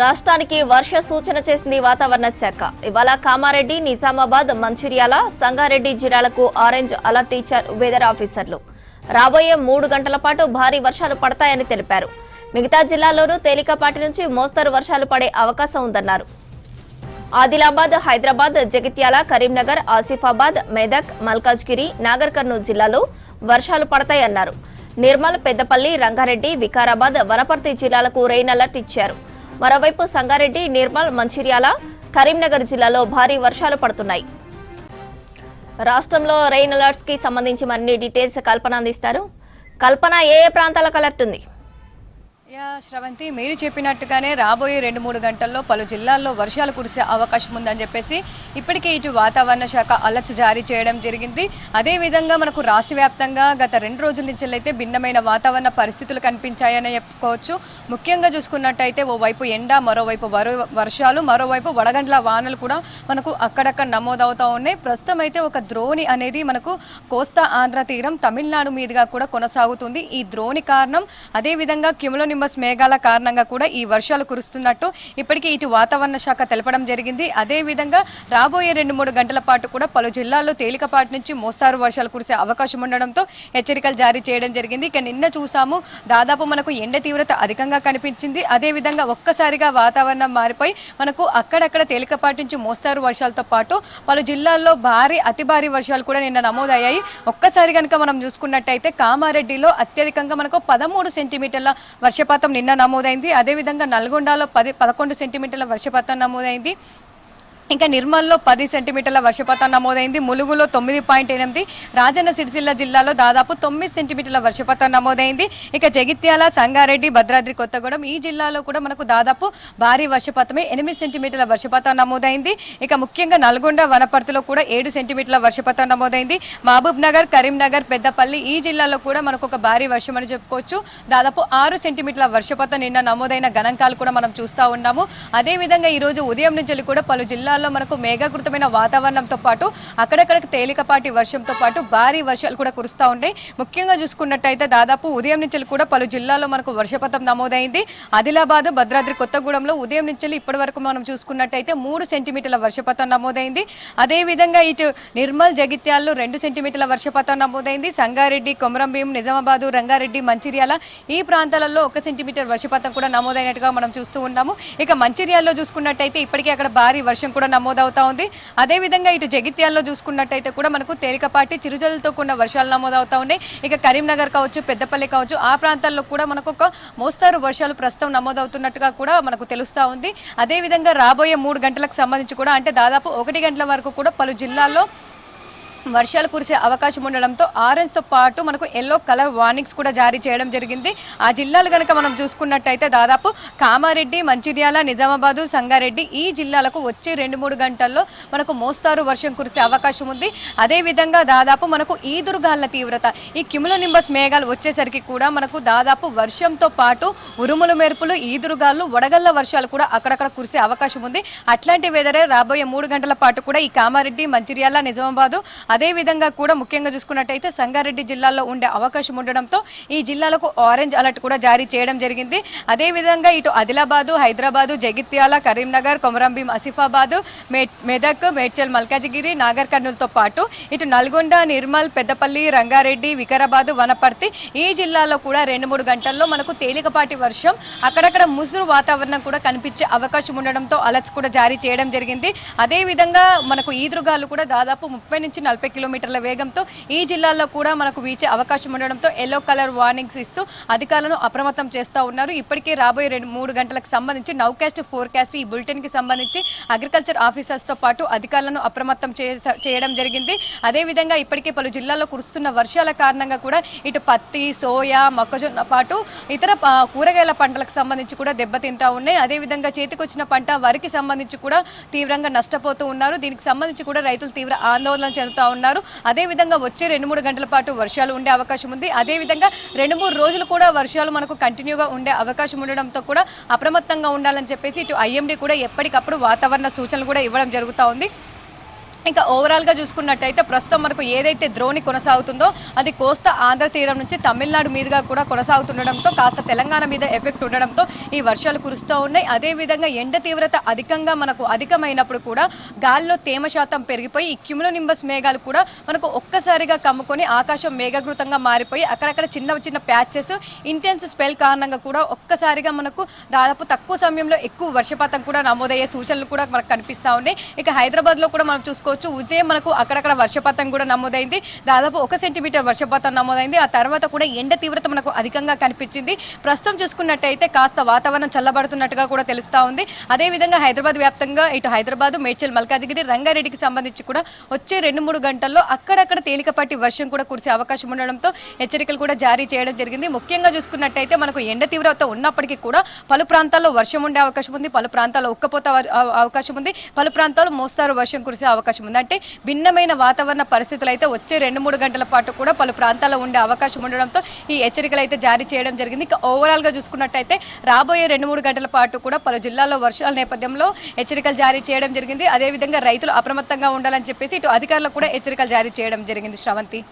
రాష్ట్రానికి వర్ష సూచన చేసింది వాతావరణ శాఖ. ఇవాళ కామారెడ్డి నిజామాబాద్ మంచిర్యాల సంగారెడ్డి జిల్లాలకు ఆరెంజ్ అలర్ట్ ఇచ్చారు వెదర్ ఆఫీసర్లు. రాబోయే మూడు గంటల పాటు భారీ వర్షాలు పడతాయని తెలిపారు. మిగతా జిల్లాల్లోనూ తేలికపాటి నుంచి మోస్తరు వర్షాలు పడే అవకాశం ఉందన్నారు. ఆదిలాబాద్ హైదరాబాద్ జగిత్యాల కరీంనగర్ ఆసిఫాబాద్ మెదక్ మల్కాజ్గిరి నాగర్ కర్నూలు జిల్లాలో వర్షాలు పడతాయన్నారు. నిర్మల్ పెద్దపల్లి రంగారెడ్డి వికారాబాద్ వనపర్తి జిల్లాలకు రెయిన్ అలర్ట్ ఇచ్చారు. మరోవైపు సంగారెడ్డి నిర్మల్ మంచిర్యాల కరీంనగర్ జిల్లాలో భారీ వర్షాలు పడుతున్నాయి. రాష్ట్రంలో రెయిన్ అలర్ట్స్కి సంబంధించి మరిన్ని డీటెయిల్స్ కల్పన అందిస్తారు. కల్పన ఏ ఏ ప్రాంతాలకు అలర్ట్ ఉంది? యా శ్రవంతి మీరు చెప్పినట్టుగానే రాబోయే రెండు మూడు గంటల్లో పలు జిల్లాల్లో వర్షాలు కురిసే అవకాశం ఉందని చెప్పేసి ఇప్పటికే ఇటు వాతావరణ శాఖ అలర్ట్ జారీ చేయడం జరిగింది. అదేవిధంగా మనకు రాష్ట్ర వ్యాప్తంగా గత రెండు రోజుల నుంచి అయితే భిన్నమైన వాతావరణ పరిస్థితులు కనిపించాయని చెప్పుకోవచ్చు. ముఖ్యంగా చూసుకున్నట్టయితే ఓవైపు ఎండ మరోవైపు వర్షాలు మరోవైపు వడగండ్ల వానలు కూడా మనకు అక్కడక్కడ నమోదవుతూ ఉన్నాయి. ప్రస్తుతం అయితే ఒక ద్రోణి అనేది మనకు కోస్తా ఆంధ్ర తీరం తమిళనాడు మీదుగా కూడా కొనసాగుతుంది. ఈ ద్రోణి కారణం అదేవిధంగా నిమ్మ నింబస్ మేఘాల కారణంగా కూడా ఈ వర్షాలు కురుస్తున్నట్టు ఇప్పటికీ ఇటు వాతావరణ శాఖ తెలపడం జరిగింది. అదేవిధంగా రాబోయే రెండు మూడు గంటల పాటు కూడా పలు జిల్లాల్లో తేలికపాటి నుంచి మోస్తారు వర్షాలు కురిసే అవకాశం ఉండడంతో హెచ్చరికలు జారీ చేయడం జరిగింది. ఇక నిన్న చూసాము దాదాపు మనకు ఎండ తీవ్రత అధికంగా కనిపించింది. అదేవిధంగా ఒక్కసారిగా వాతావరణం మారిపోయి మనకు అక్కడక్కడ తేలికపాటి నుంచి మోస్తారు వర్షాలతో పాటు పలు జిల్లాల్లో భారీ అతి భారీ వర్షాలు కూడా నిన్న నమోదయ్యాయి. ఒక్కసారి కనుక మనం చూసుకున్నట్టయితే కామారెడ్డిలో అత్యధికంగా మనకు పదమూడు సెంటీమీటర్ల వర్షపాతం నిన్న నమోదైంది. అదేవిధంగా నల్గొండలో పది పదకొండు సెంటీమీటర్ల వర్షపాతం నమోదైంది. ఇంకా నిర్మల్లో పది సెంటీమీటర్ల వర్షపాతం నమోదైంది. ములుగులో తొమ్మిది పాయింట్ ఎనిమిది రాజన్న సిరిసిల్ల జిల్లాలో దాదాపు తొమ్మిది సెంటీమీటర్ల వర్షపాతం నమోదైంది. ఇక జగిత్యాల సంగారెడ్డి భద్రాద్రి కొత్తగూడెం ఈ జిల్లాలో కూడా మనకు దాదాపు భారీ వర్షపాతమే ఎనిమిది సెంటీమీటర్ల వర్షపాతం నమోదైంది. ఇక ముఖ్యంగా నల్గొండ వనపర్తిలో కూడా ఏడు సెంటీమీటర్ల వర్షపాతం నమోదైంది. మహబూబ్ నగర్ కరీంనగర్ పెద్దపల్లి ఈ జిల్లాలో కూడా మనకు ఒక భారీ వర్షం అని చెప్పుకోవచ్చు. దాదాపు ఆరు సెంటీమీటర్ల వర్షపాతం నిన్న నమోదైన గణాంకాలు కూడా మనం చూస్తూ ఉన్నాము. అదేవిధంగా ఈరోజు ఉదయం నుంచి కూడా పలు జిల్లాల్లో మనకు మేఘాకృతమైన వాతావరణంతో పాటు అక్కడక్కడ తేలికపాటి వర్షంతో పాటు భారీ వర్షాలు కూడా కురుస్తూ ఉంటాయి ముఖ్యంగా చూసుకున్నట్టయితే దాదాపు ఉదయం నుంచి కూడా పలు జిల్లాల్లో మనకు వర్షపాతం నమోదైంది. ఆదిలాబాద్ భద్రాద్రి కొత్తగూడెంలో ఉదయం నుంచి ఇప్పటి వరకు మనం చూసుకున్నట్టయితే మూడు సెంటీమీటర్ల వర్షపాతం నమోదైంది. అదేవిధంగా ఇటు నిర్మల్ జగిత్యాల్లో రెండు సెంటీమీటర్ల వర్షపాతం నమోదైంది. సంగారెడ్డి కొమరంభీం నిజామాబాదు రంగారెడ్డి మంచిర్యాల ఈ ప్రాంతాలలో ఒక సెంటీమీటర్ వర్షపాతం కూడా నమోదైనట్టుగా మనం చూస్తూ ఉన్నాము. ఇక మంచిర్యాల్లో చూసుకున్నట్టయితే ఇప్పటికే అక్కడ భారీ వర్షం కూడా నమోదవుతా ఉంది. అదేవిధంగా ఇటు జగిత్యాల్లో చూసుకున్నట్టయితే కూడా మనకు తేలికపాటి చిరుజలతో కూడిన వర్షాలు నమోదవుతా ఉన్నాయి. ఇక కరీంనగర్ కావచ్చు పెద్దపల్లి కావచ్చు ఆ ప్రాంతాల్లో కూడా మనకు ఒక మోస్తారు వర్షాలు ప్రస్తుతం నమోదవుతున్నట్టుగా కూడా మనకు తెలుస్తూ ఉంది. అదేవిధంగా రాబోయే మూడు గంటలకు సంబంధించి కూడా అంటే దాదాపు ఒకటి గంటల వరకు కూడా పలు జిల్లాల్లో వర్షాలు కురిసే అవకాశం ఉండడంతో ఆరెంజ్తో పాటు మనకు ఎల్లో కలర్ వార్నింగ్స్ కూడా జారీ చేయడం జరిగింది. ఆ జిల్లాలు కనుక మనం చూసుకున్నట్టయితే దాదాపు కామారెడ్డి మంచిర్యాల నిజామాబాదు సంగారెడ్డి ఈ జిల్లాలకు వచ్చే రెండు మూడు గంటల్లో మనకు మోస్తారు వర్షం కురిసే అవకాశం ఉంది. అదేవిధంగా దాదాపు మనకు ఈదురుగాళ్ళ తీవ్రత ఈ క్యుముల నింబస్ మేఘాలు వచ్చేసరికి కూడా మనకు దాదాపు వర్షంతో పాటు ఉరుములు మెరుపులు ఈదురుగాలు వడగళ్ళ వర్షాలు కూడా అక్కడక్కడ కురిసే అవకాశం ఉంది. అట్లాంటి వెదరే రాబోయే మూడు గంటల పాటు కూడా ఈ కామారెడ్డి మంచిర్యాల నిజామాబాదు అదే విధంగా కూడా ముఖ్యంగా చూసుకున్నట్టయితే సంగారెడ్డి జిల్లాలో ఉండే అవకాశం ఉండడంతో ఈ జిల్లాలకు ఆరెంజ్ అలర్ట్ కూడా జారీ చేయడం జరిగింది. అదేవిధంగా ఇటు ఆదిలాబాదు హైదరాబాదు జగిత్యాల కరీంనగర్ కొమరంభీం అసిఫాబాదు మెదక్ మేడ్చల్ మల్కాజిగిరి నాగర్ కర్నూలుతో పాటు ఇటు నల్గొండ నిర్మల్ పెద్దపల్లి రంగారెడ్డి వికారాబాదు వనపర్తి ఈ జిల్లాలో కూడా రెండు మూడు గంటల్లో మనకు తేలికపాటి వర్షం అక్కడక్కడ ముసురు వాతావరణం కూడా కనిపించే అవకాశం ఉండడంతో అలర్ట్స్ కూడా జారీ చేయడం జరిగింది. అదేవిధంగా మనకు ఈదురుగాలు కూడా దాదాపు ముప్పై నుంచి నలభై ముప్పై కిలోమీటర్ల వేగంతో ఈ జిల్లాల్లో కూడా మనకు వీచే అవకాశం ఉండడంతో ఎల్లో కలర్ వార్నింగ్స్ ఇస్తూ అధికారులను అప్రమత్తం చేస్తూ ఉన్నారు. ఇప్పటికే రాబోయే రెండు మూడు గంటలకు సంబంధించి నౌకాస్ట్ ఫోర్కాస్ట్ ఈ బులెటిన్కి సంబంధించి అగ్రికల్చర్ ఆఫీసర్స్తో పాటు అధికారులను అప్రమత్తం చేయడం జరిగింది. అదేవిధంగా ఇప్పటికే పలు జిల్లాల్లో కురుస్తున్న వర్షాల కారణంగా కూడా ఇటు పత్తి సోయా మొక్కజొన్న పాటు ఇతర కూరగాయల పంటలకు సంబంధించి కూడా దెబ్బతింటా ఉన్నాయి. అదేవిధంగా చేతికొచ్చిన పంట వరికి సంబంధించి కూడా తీవ్రంగా నష్టపోతూ ఉన్నారు. దీనికి సంబంధించి కూడా రైతులు తీవ్ర ఆందోళన చెందుతూ ఉన్నారు. అదేవిధంగా వచ్చే రెండు మూడు గంటల పాటు వర్షాలు ఉండే అవకాశం ఉంది. అదేవిధంగా రెండు మూడు రోజులు కూడా వర్షాలు మనకు కంటిన్యూగా ఉండే అవకాశం ఉండడంతో కూడా అప్రమత్తంగా ఉండాలని చెప్పేసి ఇటు ఐఎండీ కూడా ఎప్పటికప్పుడు వాతావరణ సూచనలు కూడా ఇవ్వడం జరుగుతూ ఉంది. ఇంకా ఓవరాల్గా చూసుకున్నట్టయితే ప్రస్తుతం మనకు ఏదైతే ద్రోణి కొనసాగుతుందో అది కోస్తా ఆంధ్ర తీరం నుంచి తమిళనాడు మీదుగా కూడా కొనసాగుతుండడంతో కాస్త తెలంగాణ మీద ఎఫెక్ట్ ఉండడంతో ఈ వర్షాలు కురుస్తూ ఉన్నాయి. అదేవిధంగా ఎండ తీవ్రత అధికంగా మనకు అధికమైనప్పుడు కూడా గాలిలో తేమ శాతం పెరిగిపోయి ఈ క్యుములోనింబస్ మేఘాలు కూడా మనకు ఒక్కసారిగా కమ్ముకొని ఆకాశం మేఘాకృతంగా మారిపోయి అక్కడక్కడ చిన్న చిన్న ప్యాచెస్ ఇంటెన్స్ స్పెల్ కారణంగా కూడా ఒక్కసారిగా మనకు దాదాపు తక్కువ సమయంలో ఎక్కువ వర్షపాతం కూడా నమోదయ్యే సూచనలు కూడా మనకు కనిపిస్తూ ఉన్నాయి. ఇక హైదరాబాద్లో కూడా మనం చూసుకో చూసుకోవచ్చు ఉదయం మనకు అక్కడక్కడ వర్షపాతం కూడా నమోదైంది. దాదాపు ఒక సెంటీమీటర్ వర్షపాతం నమోదైంది. ఆ తర్వాత కూడా ఎండ తీవ్రత మనకు అధికంగా కనిపించింది. ప్రస్తుతం చూసుకున్నట్టయితే కాస్త వాతావరణం చల్లబడుతున్నట్టుగా కూడా తెలుస్తూ ఉంది. అదేవిధంగా హైదరాబాద్ వ్యాప్తంగా ఇటు హైదరాబాద్ మేడ్చల్ మల్కాజిగిరి రంగారెడ్డికి సంబంధించి కూడా వచ్చే రెండు మూడు గంటల్లో అక్కడక్కడ తేలికపాటి వర్షం కూడా కురిసే అవకాశం ఉండడంతో హెచ్చరికలు కూడా జారీ చేయడం జరిగింది. ముఖ్యంగా చూసుకున్నట్టయితే మనకు ఎండ తీవ్రత ఉన్నప్పటికీ కూడా పలు ప్రాంతాల్లో వర్షం ఉండే అవకాశం ఉంది. పలు ప్రాంతాల్లో ఉక్కపోత అవకాశం ఉంది. పలు ప్రాంతాల్లో మోస్తారు వర్షం కురిసే అవకాశం అవకాశం ఉంది. అంటే భిన్నమైన వాతావరణ పరిస్థితులు అయితే వచ్చే రెండు మూడు గంటల పాటు కూడా పలు ప్రాంతాల్లో ఉండే అవకాశం ఉండడంతో ఈ హెచ్చరికలు అయితే జారీ చేయడం జరిగింది. ఇక ఓవరాల్గా చూసుకున్నట్టయితే రాబోయే రెండు మూడు గంటల పాటు కూడా పలు జిల్లాల్లో వర్షాల నేపథ్యంలో హెచ్చరికలు జారీ చేయడం జరిగింది. అదేవిధంగా రైతులు అప్రమత్తంగా ఉండాలని చెప్పేసి ఇటు అధికారులకు కూడా హెచ్చరికలు జారీ చేయడం జరిగింది. శ్రవంతి.